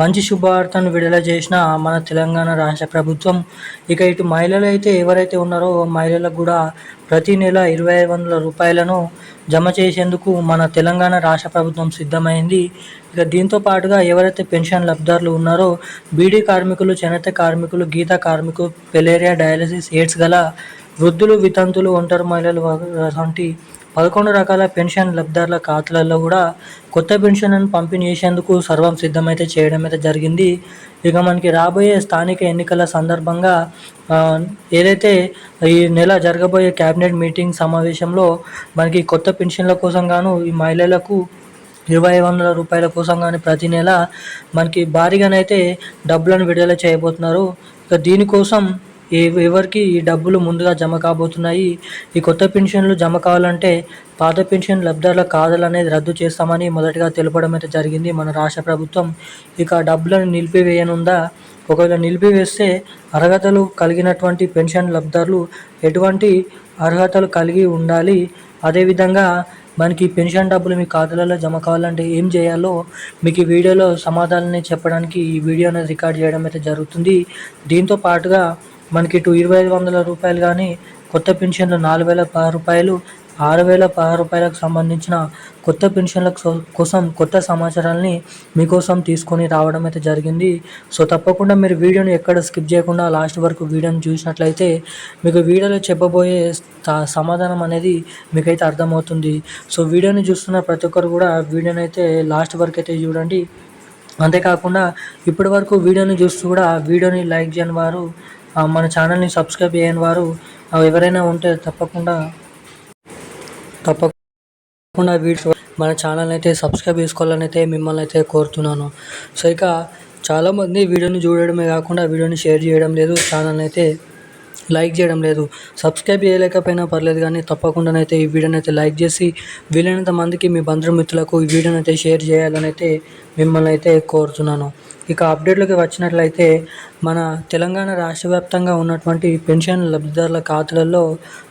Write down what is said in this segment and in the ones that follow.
మంచి శుభవార్తను విడుదల చేసిన మన తెలంగాణ రాష్ట్ర ప్రభుత్వం. ఇక ఇటు మహిళలు అయితే ఎవరైతే ఉన్నారో మహిళలకు కూడా ప్రతి నెల ఇరవై ఐదు వందల రూపాయలను జమ చేసేందుకు మన తెలంగాణ రాష్ట్ర ప్రభుత్వం సిద్ధమైంది. ఇక దీంతో పాటుగా ఎవరైతే పెన్షన్ లబ్ధిదారులు ఉన్నారో బీడీ కార్మికులు చేనేత కార్మికులు గీత కార్మికులు పెలేరియా డయాలసిస్ ఎయిడ్స్ గల వృద్ధులు వితంతులు ఒంటరి మహిళలు వంటి పదకొండు రకాల పెన్షన్ లబ్ధారుల ఖాతాలలో కూడా కొత్త పెన్షన్లను పంపిణీ చేసేందుకు సర్వం సిద్ధమైతే చేయడం అయితే జరిగింది. ఇక మనకి రాబోయే స్థానిక ఎన్నికల సందర్భంగా ఏదైతే ఈ నెల జరగబోయే క్యాబినెట్ మీటింగ్ సమావేశంలో మనకి కొత్త పెన్షన్ల కోసం గాను ఈ మహిళలకు ఇరవై వందల రూపాయల కోసం కానీ ప్రతి నెల మనకి భారీగానైతే డబ్బులను విడుదల చేయబోతున్నారు. ఇక దీనికోసం ఎవరికి ఈ డబ్బులు ముందుగా జమ కాబోతున్నాయి? ఈ కొత్త పెన్షన్లు జమ కావాలంటే పాత పెన్షన్ లబ్ధారుల కాదలనేది రద్దు చేస్తామని మొదటిగా తెలపడం అయితే జరిగింది మన రాష్ట్ర ప్రభుత్వం. ఇక డబ్బులను నిలిపివేయనుందా? ఒకవేళ నిలిపివేస్తే అర్హతలు కలిగినటువంటి పెన్షన్ లబ్ధారులు ఎటువంటి అర్హతలు కలిగి ఉండాలి? అదేవిధంగా మనకి పెన్షన్ డబ్బులు మీ ఖాతాలలో జమ కావాలంటే ఏం చేయాలో మీకు ఈ వీడియోలో సమాధానాన్ని చెప్పడానికి ఈ వీడియో అనేది రికార్డ్ చేయడం అయితే జరుగుతుంది. దీంతో పాటుగా మనకి ఇటు ఇరవై ఐదు వందల రూపాయలు కానీ కొత్త పెన్షన్లు నాలుగు వేల పది రూపాయలు ఆరు వేల పదహారు రూపాయలకు సంబంధించిన కొత్త పెన్షన్ల కోసం కొత్త సమాచారాన్ని మీకోసం తీసుకొని రావడం అయితే జరిగింది. సో తప్పకుండా మీరు వీడియోని ఎక్కడ స్కిప్ చేయకుండా లాస్ట్ వరకు వీడియోని చూసినట్లయితే మీకు వీడియోలో చెప్పబోయే సమాధానం అనేది మీకైతే అర్థమవుతుంది. సో వీడియోని చూస్తున్న ప్రతి ఒక్కరు కూడా వీడియోని అయితే లాస్ట్ వరకు అయితే చూడండి. అంతేకాకుండా ఇప్పటి వరకు వీడియోని చూస్తూ కూడా వీడియోని లైక్ చేయని వారు మన ఛానల్ని సబ్స్క్రైబ్ చేయని వారు ఎవరైనా ఉంటే తప్పకుండా తప్పకుండా వీడియో మన ఛానల్ అయితే సబ్స్క్రైబ్ చేసుకోవాలని అయితే మిమ్మల్ని అయితే కోరుతున్నాను. సో ఇక చాలామంది వీడియోని చూడడమే కాకుండా వీడియోని షేర్ చేయడం లేదు ఛానల్ అయితే లైక్ చేయడం లేదు. సబ్స్క్రైబ్ చేయలేకపోయినా పర్లేదు కానీ తప్పకుండానైతే ఈ వీడియోని అయితే లైక్ చేసి వీలైనంత మందికి మీ బంధుమిత్రులకు ఈ వీడియోని అయితే షేర్ చేయాలని అయితే మిమ్మల్ని అయితే కోరుతున్నాను. ఇక అప్డేట్లోకి వచ్చినట్లయితే మన తెలంగాణ రాష్ట్ర వ్యాప్తంగా ఉన్నటువంటి పెన్షన్ లబ్ధిదారుల ఖాతాలలో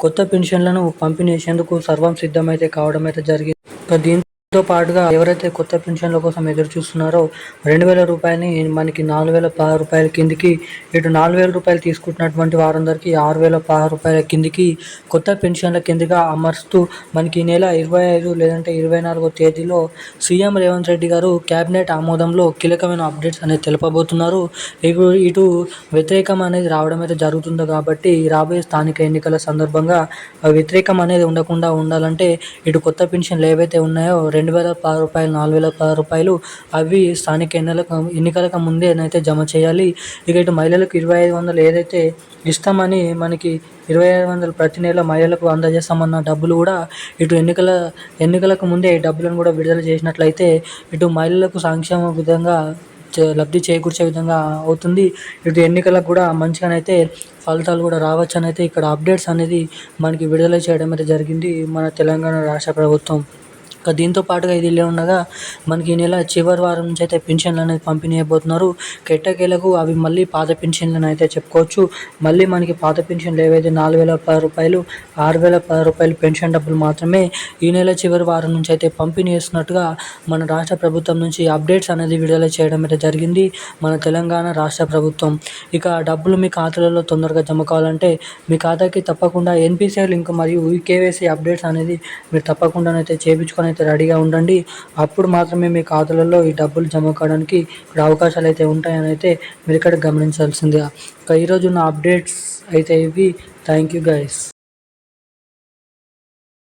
కొత్త పెన్షన్లను పంపిణీ చేసేందుకు సర్వం సిద్ధమైతే కావడం అయితే జరిగింది దీంతో తో పాటుగా ఎవరైతే కొత్త పెన్షన్ల కోసం ఎదురు చూస్తున్నారో రెండు వేల రూపాయలని మనకి నాలుగు వేల పదహారు రూపాయల కిందికి ఇటు నాలుగు వేల రూపాయలు తీసుకుంటున్నటువంటి వారందరికీ ఆరు వేల పదహారు రూపాయల కిందికి కొత్త పెన్షన్ల కిందగా అమర్స్తూ మనకి ఈ నెల ఇరవై ఐదు లేదంటే ఇరవై నాలుగో తేదీలో సీఎం రేవంత్ రెడ్డి గారు కేబినెట్ ఆమోదంలో కీలకమైన అప్డేట్స్ అనేది తెలపబోతున్నారు. ఇటు ఇటు వ్యతిరేకం అనేది రావడం అయితే జరుగుతుంది కాబట్టి రాబోయే స్థానిక ఎన్నికల సందర్భంగా వ్యతిరేకం అనేది ఉండకుండా ఉండాలంటే ఇటు కొత్త పెన్షన్లు ఏవైతే ఉన్నాయో రెండు వేల పది రూపాయలు నాలుగు వేల పది రూపాయలు అవి స్థానిక ఎన్నికలకు ఎన్నికలకు ముందేనైతే జమ చేయాలి. ఇక ఇటు మహిళలకు ఇరవై ఐదు వందలు ఏదైతే ఇస్తామని మనకి ఇరవై ఐదు వందలు ప్రతి నెల మహిళలకు అందజేస్తామన్న డబ్బులు కూడా ఇటు ఎన్నికల ఎన్నికలకు ముందే డబ్బులను కూడా విడుదల చేసినట్లయితే ఇటు మహిళలకు సంక్షేమ విధంగా లబ్ధి చేకూర్చే విధంగా అవుతుంది. ఇటు ఎన్నికలకు కూడా మంచిగానైతే ఫలితాలు కూడా రావచ్చు అని అయితే ఇక్కడ అప్డేట్స్ అనేది మనకి విడుదల చేయడం అయితే జరిగింది మన తెలంగాణ రాష్ట్ర ప్రభుత్వం. దీంతో పాటుగా ఇది ఇలా ఉండగా మనకి ఈ నెల చివరి వారం నుంచి అయితే పెన్షన్లు అనేది పంపిణీ అయిపోతున్నారు. కెట్టకేలకు అవి మళ్ళీ పాత పెన్షన్లను అయితే చెప్పుకోవచ్చు. మళ్ళీ మనకి పాత పెన్షన్లు ఏవైతే నాలుగు వేల పది రూపాయలు ఆరు వేల పది రూపాయలు పెన్షన్ డబ్బులు మాత్రమే ఈ నెల చివరి వారం నుంచి అయితే పంపిణీ చేస్తున్నట్టుగా మన రాష్ట్ర ప్రభుత్వం నుంచి అప్డేట్స్ అనేది విడుదల చేయడం అయితే జరిగింది మన తెలంగాణ రాష్ట్ర ప్రభుత్వం. ఇక డబ్బులు మీ ఖాతాలలో తొందరగా జమ కావాలంటే మీ ఖాతాకి తప్పకుండా ఎన్పిసిఐ లింక్ మరియు కేవైసీ అప్డేట్స్ అనేది మీరు తప్పకుండా అయితే చేయించుకొని అయితే రెడీగా ఉండండి. అప్పుడు మాత్రమే మీ ఖాతాలలో ఈ డబ్బులు జమ కావడానికి ఇక్కడ అవకాశాలు అయితే ఉంటాయని అయితే మీరు ఇక్కడ గమనించాల్సిందిగా. ఇంకా ఈరోజు ఉన్న అప్డేట్స్ అయితే ఇవి. Thank you guys